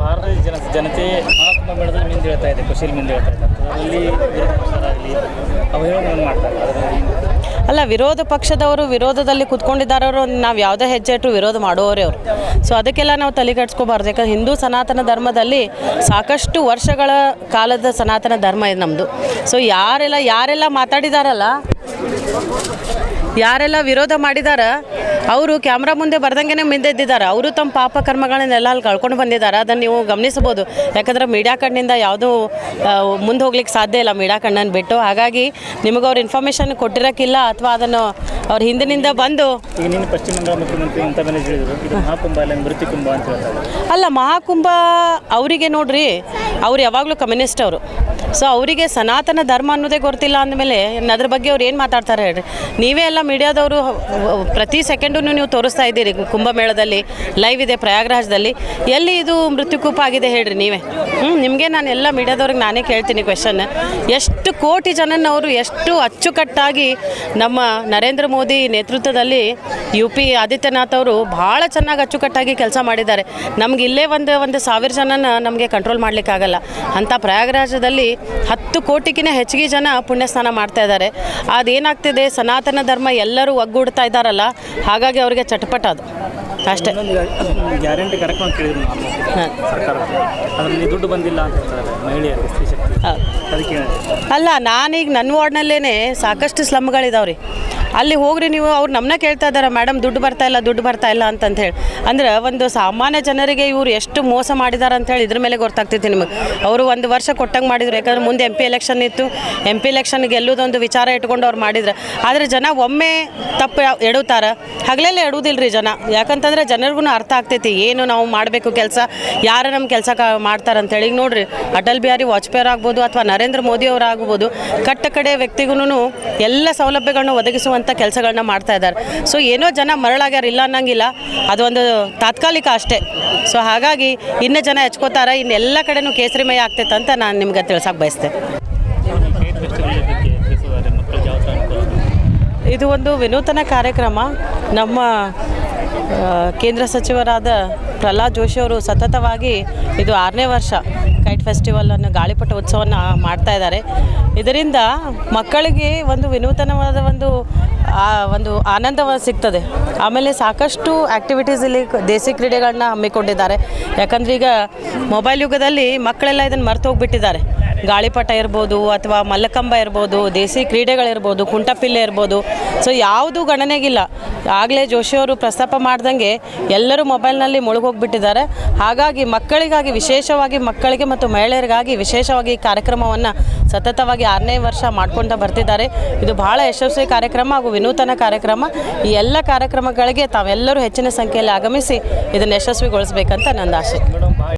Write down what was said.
ಭಾರತದ ಜನ ಜನತೆ ಮಹಾತ್ಮ ಹೇಳ್ತಾ ಇದೆ ಖುಷಿಯಲ್ಲಿ ಮುಂದೆ ಹೇಳ್ತಾ ಇದೆ. ಅದರಲ್ಲಿ ಅವಹೇಳನಗಳನ್ನು ಮಾಡ್ತಾರೆ ಅಲ್ಲ, ವಿರೋಧ ಪಕ್ಷದವರು ವಿರೋಧದಲ್ಲಿ ಕುತ್ಕೊಂಡಿದ್ದಾರವರು ನಾವು ಯಾವುದೇ ಹೆಜ್ಜೆ ಇಟ್ಟರು ವಿರೋಧ ಮಾಡುವವರೇ ಅವರು. ಸೊ ಅದಕ್ಕೆಲ್ಲ ನಾವು ತಲೆ ಕೆಡ್ಸ್ಕೋಬಾರ್ದು. ಯಾಕಂದ್ರೆ ಹಿಂದೂ ಸನಾತನ ಧರ್ಮದಲ್ಲಿ ಸಾಕಷ್ಟು ವರ್ಷಗಳ ಕಾಲದ ಸನಾತನ ಧರ್ಮ ಇದೆ ನಮ್ಮದು ಸೊ ಯಾರೆಲ್ಲ ಯಾರೆಲ್ಲ ಮಾತಾಡಿದಾರಲ್ಲ ಯಾರೆಲ್ಲ ವಿರೋಧ ಮಾಡಿದಾರ, ಅವರು ಕ್ಯಾಮ್ರಾ ಮುಂದೆ ಬರ್ದಂಗೆ ಮಿಂದೆದ್ದಿದ್ದಾರೆ ಅವರು ತಮ್ಮ ಪಾಪ ಕರ್ಮಗಳನ್ನೆಲ್ಲ ಅಲ್ಲಿ ಕಳ್ಕೊಂಡು ಬಂದಿದ್ದಾರೆ ಅದನ್ನು ನೀವು ಗಮನಿಸಬಹುದು. ಯಾಕಂದ್ರೆ ಮೀಡಿಯಾ ಕಣ್ಣಿಂದ ಯಾವುದೂ ಮುಂದೆ ಹೋಗ್ಲಿಕ್ಕೆ ಸಾಧ್ಯ ಇಲ್ಲ ಮೀಡಿಯಾ ಕಣ್ಣನ್ನು ಬಿಟ್ಟು. ಹಾಗಾಗಿ ನಿಮಗೆ ಅವ್ರು ಇನ್ಫಾರ್ಮೇಷನ್ ಕೊಟ್ಟಿರೋಕ್ಕಿಲ್ಲ ಅಥವಾ ಅದನ್ನು ಅವ್ರ ಹಿಂದಿನಿಂದ ಬಂದು ಈಗ ನಿನ್ನ ಪಶ್ಚಿಮ ಬಂಗಾಳ ಮುಖ್ಯಮಂತ್ರಿ ಹೇಳಿದರು. ಇದು ಮಹಾಕುಂಭ ಅಲ್ಲ ಮೃತ್ಯು ಕುಂಭ ಅಂತ ಹೇಳ್ತಾ ಅಲ್ಲ ಮಹಾಕುಂಭ ಅವರಿಗೆ ನೋಡ್ರಿ ಅವ್ರು ಯಾವಾಗಲೂ ಕಮ್ಯುನಿಸ್ಟ್ ಅವರು. ಸೊ ಅವರಿಗೆ ಸನಾತನ ಧರ್ಮ ಅನ್ನೋದೇ ಗೊತ್ತಿಲ್ಲ ಅಂದಮೇಲೆ ಅದ್ರ ಬಗ್ಗೆ ಅವ್ರು ಏನು ಮಾತಾಡ್ತಾರೆ ಹೇಳ್ರಿ? ನೀವೇ ಎಲ್ಲ ಮೀಡಿಯಾದವರು ಪ್ರತಿ ಸೆಕೆಂಡೂ ನೀವು ತೋರಿಸ್ತಾ ಇದ್ದೀರಿ ಕುಂಭಮೇಳದಲ್ಲಿ ಲೈವ್ ಇದೆ ಪ್ರಯಾಗ್ರಾಜದಲ್ಲಿ. ಎಲ್ಲಿ ಇದು ಮೃತ್ಯುಕೂಪ ಆಗಿದೆ ಹೇಳ್ರಿ ನೀವೇ? ಹ್ಞೂ ನಿಮಗೆ ನಾನು ಎಲ್ಲ ಮೀಡಿಯಾದವ್ರಿಗೆ ನಾನೇ ಕೇಳ್ತೀನಿ ಕ್ವೆಶನ್ ಎಷ್ಟು ಕೋಟಿ ಜನನವರು ಎಷ್ಟು ಅಚ್ಚುಕಟ್ಟಾಗಿ ನಮ್ಮ ನರೇಂದ್ರ ಮೋದಿ ನೇತೃತ್ವದಲ್ಲಿ ಯು ಪಿ ಆದಿತ್ಯನಾಥ್ ಅವರು ಭಾಳ ಚೆನ್ನಾಗಿ ಅಚ್ಚುಕಟ್ಟಾಗಿ ಕೆಲಸ ಮಾಡಿದ್ದಾರೆ. ನಮ್ಗೆ ಇಲ್ಲೇ ಒಂದು ಒಂದು ಸಾವಿರ ಜನನ ನಮಗೆ ಕಂಟ್ರೋಲ್ ಮಾಡಲಿಕ್ಕಾಗಲ್ಲ ಅಂಥ ಪ್ರಯಾಗರಾಜದಲ್ಲಿ ಹತ್ತು ಕೋಟಿಗಿನ ಹೆಚ್ಚಿಗೆ ಜನ ಪುಣ್ಯಸ್ನಾನ ಮಾಡ್ತಾ ಇದ್ದಾರೆ. ಅದೇನಾಗ್ತಿದೆ? ಸನಾತನ ಧರ್ಮ ಎಲ್ಲರೂ ಒಗ್ಗೂಡ್ತಾ ಇದ್ದಾರಲ್ಲ ಹಾಗಾಗಿ ಅವರಿಗೆ ಚಟಪಟ ಅದು. ಅಷ್ಟೇ. ಗ್ಯಾರಂಟಿ ಕಾರ್ಯಕ್ರಮ ಕೇಳಿದ್ರು ಸರ್ಕಾರ. ಅದರಲ್ಲಿ ದುಡ್ಡು ಬಂದಿಲ್ಲ ಅಂತ ಹೇಳ್ತಾರೆ ಮಹಿಳೆಯರಿಗೆ ಸ್ತ್ರೀ ಶಕ್ತಿ. ಅದಕ್ಕೆ ಹೇಳಿದೆ ಅಲ್ಲ ನಾನೀಗ ನನ್ನ ವಾರ್ಡ್ನಲ್ಲೇ ಸಾಕಷ್ಟು ಸ್ಲಮ್ಗಳಿದಾವೆ ರೀ ಅಲ್ಲಿ ಹೋಗ್ರಿ ನೀವು, ಅವ್ರು ನಮ್ಮನ್ನ ಕೇಳ್ತಾ ಇದ್ದಾರೆ ಮೇಡಮ್, ದುಡ್ಡು ಬರ್ತಾ ಇಲ್ಲ, ದುಡ್ಡು ಬರ್ತಾ ಇಲ್ಲ ಅಂತಂತ ಹೇಳಿ. ಅಂದ್ರೆ ಒಂದು ಸಾಮಾನ್ಯ ಜನರಿಗೆ ಇವ್ರು ಎಷ್ಟು ಮೋಸ ಮಾಡಿದ್ದಾರೆ ಅಂತ ಹೇಳಿ ಇದ್ರ ಮೇಲೆ ಗೊತ್ತಾಗ್ತೈತಿ ನಿಮಗೆ. ಅವರು ಒಂದು ವರ್ಷ ಕೊಟ್ಟಂಗೆ ಮಾಡಿದ್ರು, ಯಾಕಂದ್ರೆ ಮುಂದೆ ಎಂ ಪಿ ಎಲೆಕ್ಷನ್ ಇತ್ತು. ಎಂ ಪಿ ಎಲೆಕ್ಷನ್ ಗೆಲ್ಲುವುದೊಂದು ವಿಚಾರ ಇಟ್ಕೊಂಡು ಅವ್ರು ಮಾಡಿದ್ರು. ಆದರೆ ಜನ ಒಮ್ಮೆ ತಪ್ಪು ಎಡುತ್ತಾರೆ ಹಗಲೆಲ್ಲ ಎಡುವುದಿಲ್ಲ ರೀ ಜನ. ಯಾಕಂತಂದ್ರೆ ಜನರಿಗೂ ಅರ್ಥ ಆಗ್ತೈತಿ, ಏನು ನಾವು ಮಾಡಬೇಕು ಕೆಲಸ, ಯಾರು ನಮ್ಮ ಕೆಲಸ ಮಾಡ್ತಾರೆ ಅಂತೇಳಿ ಈಗ ನೋಡ್ರಿ, ಅಟಲ್ ಬಿಹಾರಿ ವಾಜಪೇಯಿ ಆಗ್ಬೋದು ಅಥವಾ ನರೇಂದ್ರ ಮೋದಿ ಅವರಾಗ್ಬೋದು, ಕಟ್ಟ ಕಡೆ ವ್ಯಕ್ತಿಗೂ ಎಲ್ಲ ಸೌಲಭ್ಯಗಳನ್ನ ಒದಗಿಸುವಂಥ ಕೆಲಸಗಳನ್ನ ಮಾಡ್ತಾ ಇದ್ದಾರೆ. ಸೊ ಏನೋ ಜನ ಮರಳಾಗ್ಯಾರ, ಇಲ್ಲ ಅನ್ನಂಗಿಲ್ಲ. ಅದೊಂದು ತಾತ್ಕಾಲಿಕ ಅಷ್ಟೇ. ಸೊ ಹಾಗಾಗಿ ಇನ್ನೂ ಜನ ಹೆಚ್ಕೋತಾರೆ ಇನ್ನೆಲ್ಲ ಕಡೆನೂ ಕೇಸರಿಮಯ ಆಗ್ತೈತೆ ಅಂತ ನಾನು ನಿಮ್ಗೆ ತಿಳ್ಸಕ್ಕೆ ಬಯಸ್ತೆ ಇದು ಒಂದು ವಿನೂತನ ಕಾರ್ಯಕ್ರಮ. ನಮ್ಮ ಕೇಂದ್ರ ಸಚಿವರಾದ ಪ್ರಹ್ಲಾದ್ ಜೋಶಿ ಅವರು ಸತತವಾಗಿ ಇದು ಆರನೇ ವರ್ಷ. ಕೈಟ್ ಫೆಸ್ಟಿವಲನ್ನು ಗಾಳಿಪಟ ಉತ್ಸವವನ್ನು ಮಾಡ್ತಾ ಇದ್ದಾರೆ. ಇದರಿಂದ ಮಕ್ಕಳಿಗೆ ಒಂದು ವಿನೂತನವಾದ ಒಂದು ಒಂದು ಆನಂದ ಸಿಗ್ತದೆ. ಆಮೇಲೆ ಸಾಕಷ್ಟು ಆ್ಯಕ್ಟಿವಿಟೀಸ್ ಇಲ್ಲಿ ದೇಸಿ ಕ್ರೀಡೆಗಳನ್ನ ಹಮ್ಮಿಕೊಂಡಿದ್ದಾರೆ. ಯಾಕಂದ್ರೆ ಈಗ ಮೊಬೈಲ್ ಯುಗದಲ್ಲಿ ಮಕ್ಕಳೆಲ್ಲ ಇದನ್ನು ಮರೆತು ಹೋಗ್ಬಿಟ್ಟಿದ್ದಾರೆ. ಗಾಳಿಪಟ ಇರ್ಬೋದು ಅಥವಾ ಮಲ್ಲಕಂಬ ಇರ್ಬೋದು, ದೇಸಿ ಕ್ರೀಡೆಗಳಿರ್ಬೋದು, ಕುಂಟಪಿಲ್ಲೆ ಇರ್ಬೋದು. ಸೊ ಯಾವುದೂ ಗಣನೆಗಿಲ್ಲ. ಆಗಲೇ ಜೋಶಿಯವರು ಪ್ರಸ್ತಾಪ ಮಾಡ್ದಂಗೆ ಎಲ್ಲರೂ ಮೊಬೈಲ್ನಲ್ಲಿ ಮುಳುಗೋಗ್ಬಿಟ್ಟಿದ್ದಾರೆ. ಹಾಗಾಗಿ ಮಕ್ಕಳಿಗಾಗಿ, ವಿಶೇಷವಾಗಿ ಮಕ್ಕಳಿಗೆ ಮತ್ತು ಮಹಿಳೆಯರಿಗಾಗಿ ವಿಶೇಷವಾಗಿ ಈ ಕಾರ್ಯಕ್ರಮವನ್ನು ಸತತವಾಗಿ ಆರನೇ ವರ್ಷ ಮಾಡ್ಕೊಳ್ತಾ ಬರ್ತಿದ್ದಾರೆ. ಇದು ಬಹಳ ಯಶಸ್ವಿ ಕಾರ್ಯಕ್ರಮ ಹಾಗೂ ವಿನೂತನ ಕಾರ್ಯಕ್ರಮ. ಈ ಎಲ್ಲ ಕಾರ್ಯಕ್ರಮಗಳಿಗೆ ತಾವೆಲ್ಲರೂ ಹೆಚ್ಚಿನ ಸಂಖ್ಯೆಯಲ್ಲಿ ಆಗಮಿಸಿ ಇದನ್ನು ಯಶಸ್ವಿಗೊಳಿಸಬೇಕಂತ ನನ್ನ ಆಶೆ